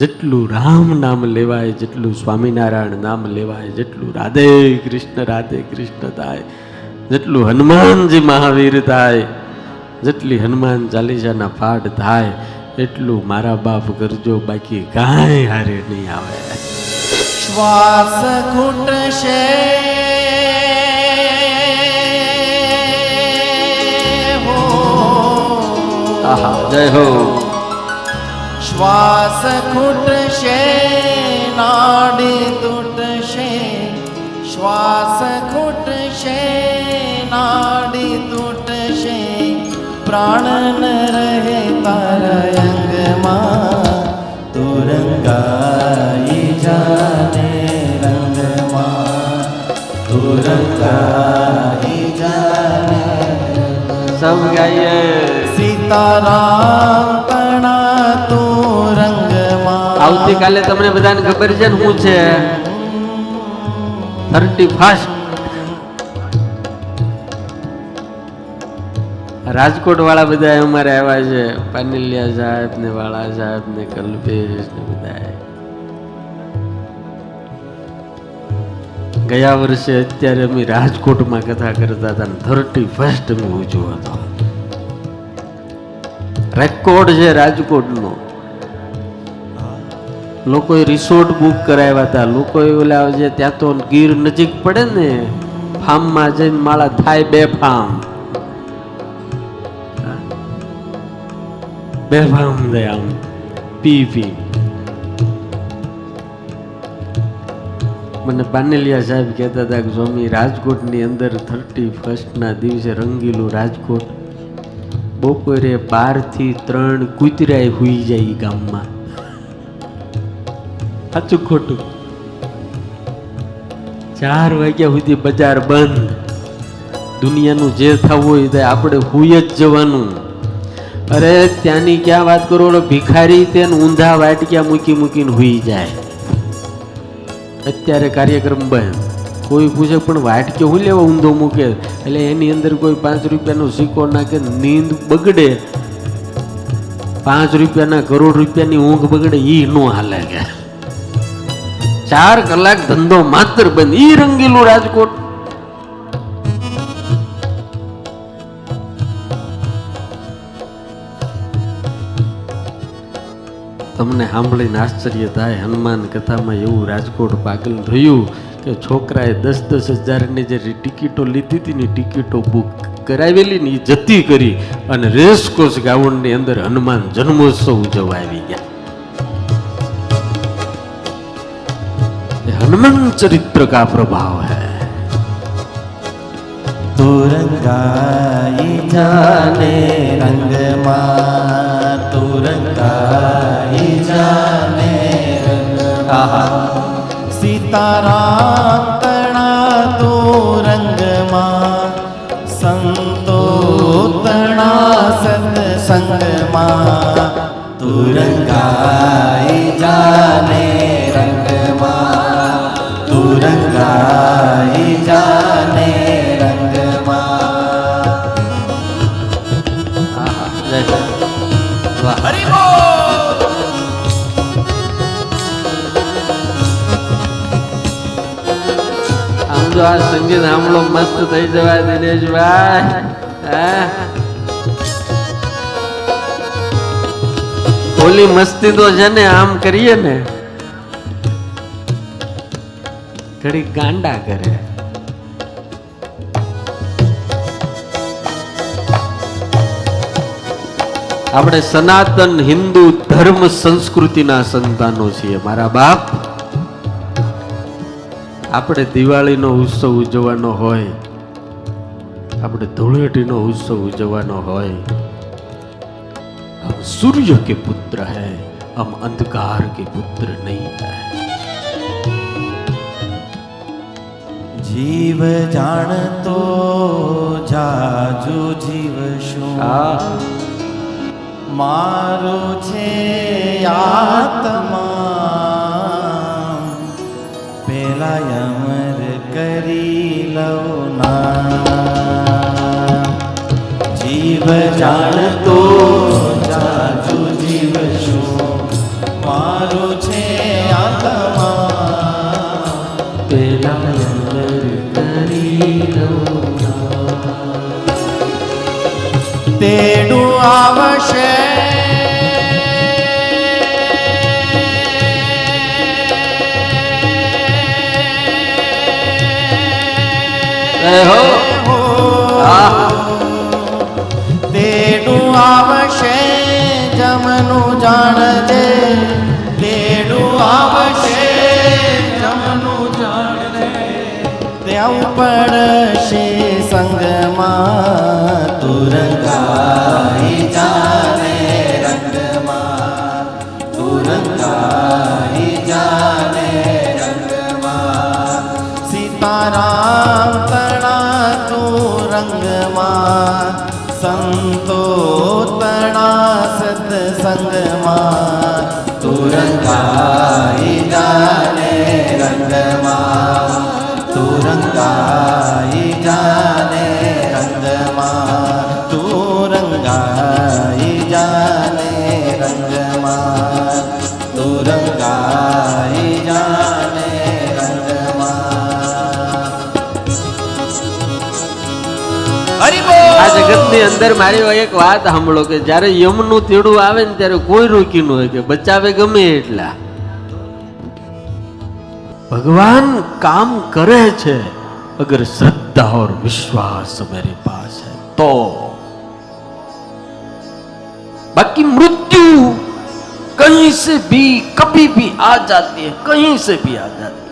જેટલું રામ નામ લેવાય જેટલું સ્વામિનારાયણ નામ લેવાય જેટલું રાધે કૃષ્ણ રાધે કૃષ્ણ થાય જેટલું હનુમાનજી મહાવીર થાય જેટલી હનુમાન ચાલીસાના પાઠ થાય એટલું મારા બાપ કરજો બાકી કાંઈ હારે નહીં આવે શ્વાસ ઘૂંટશે હો આહા જય હો શ્વાસ ખૂટશે નાડી તૂટશે. શ્વાસ ખૂટશે નાડી તૂટશે. પ્રાણ રહે તારા અંગમાં તુરંગાઈ જાને રંગમાં. તુરંગાઈ જાને સબ ગાઈએ. સીતારામ આવતીકાલે તમને બધાને ખબર છે ને છે થર્ટી ફાસ્ટ રાજકોટ વાળા બધા અમારે આવ્યા છે. પાનિલિયા સાહેબ ને વાળા સાહેબ ને કલ્પેશ ને બધા ગયા વર્ષે અત્યારે અમે રાજકોટમાં કથા કરતા હતા થર્ટી ફર્સ્ટ અમે ઉજવો હતો. રેકોર્ડ છે રાજકોટનો. લોકોએ રિસોર્ટ બુક કરાવ્યા હતા. લોકોએ ઓલા જે ત્યાં તો ગીર નજીક પડે ને ફાર્મમાં જઈને માળા થાય બે ફાર્મ બે ફાર્મ થાય આમ પી પી મને પાનેલિયા સાહેબ કહેતા હતા કે, સ્વામી, રાજકોટની અંદર થર્ટી ફર્સ્ટના દિવસે રંગીલું રાજકોટ. બપોરે બારથી ત્રણ કૂતરાય હુઈ જાય ગામમાં. સાચું ખોટું. ચાર વાગ્યા સુધી બજાર બંધ. દુનિયાનું જે થવું હોય તે આપણે હુઈ જ જવાનું. અરે ત્યાંની ક્યાં વાત કરો? ભિખારી તેને ઊંધા વાટક્યા મૂકી મૂકીને હુઈ જાય. અત્યારે કાર્યક્રમ બંધ. કોઈ પૂછે, પણ વાટકે હું લેવા ઊંધો મૂકે? એટલે એની અંદર કોઈ પાંચ રૂપિયાનો સિક્કો નાખે, નીંદ બગડે. પાંચ રૂપિયાના કરોડ રૂપિયાની ઊંઘ બગડે એ નો હાલે. કે ચાર કલાક ધંધો માત્ર બંધ. ઈ રંગીલું રાજકોટ. તમને સાંભળીને આશ્ચર્ય થાય, હનુમાન કથામાં એવું રાજકોટ પાગલ થયું કે છોકરાએ દસ દસ હજારની જે ટિકિટો લીધી હતી ને ટિકિટો બુક કરાવેલી ને એ જતી કરી અને રેસકોસ ગ્રાઉન્ડની અંદર હનુમાન જન્મોત્સવ ઉજવવા આવી ગયા. जन्मन चरित्र का प्रभाव है। तुरंगाई जाने रंग माँ तू जाने रंग सीताराम तणा तो रंग माँ संतो तणा सत संग माँ तुरंगाई जा જો આ સંગીત સાંભળો મસ્ત થઈ જવાય દિનેશભાઈ ઓલી મસ્તી તો છે ને આમ કરીએ ને ઘડી ગાંડા કરે. આપણે સનાતન હિન્દુ ધર્મ સંસ્કૃતિના સંતાનો છીએ, મારા બાપ. આપણે દિવાળીનો ઉત્સવ ઉજવવાનો હોય આપણે ધૂળેટીનો ઉત્સવ ઉજવવાનો હોય હમ સૂર્ય કે પુત્ર હૈ હમ અંધકાર કે પુત્ર નહીં હૈ. જીવ જાણતો જાજુ જીવ શું? મારો છે આત્મા. મિલવના જીવ જાણતો જાજુ જીવ શું મારો છે આત્મા તેડું આવશે જમનું જાણજે. તેડું આવશે જમનું જાણજે. ત્યાં પડશે સત્સંગમાં તુરંગાઈ જાને રંગમાં તુરંગાઈ જાને રંગમાં તુરંગાઈ જાને રંગમાં તુરંગાઈ જાને રંગમાં હરી બોલ આ જગતની અંદર મારી એક વાત સાંભળો કે જ્યારે યમનું તેડું આવે ને ત્યારે કોઈ રોકી ન હોય કે બચાવે ગમે એટલા. ભગવાન કામ કરે છે, અગર શ્રદ્ધા ઓર વિશ્વાસ મેરી પાસે તો. બાકી મૃત્યુ કહીં સે ભી, કભી ભી આ જાતી હૈ કહીં સે ભી આ જાતી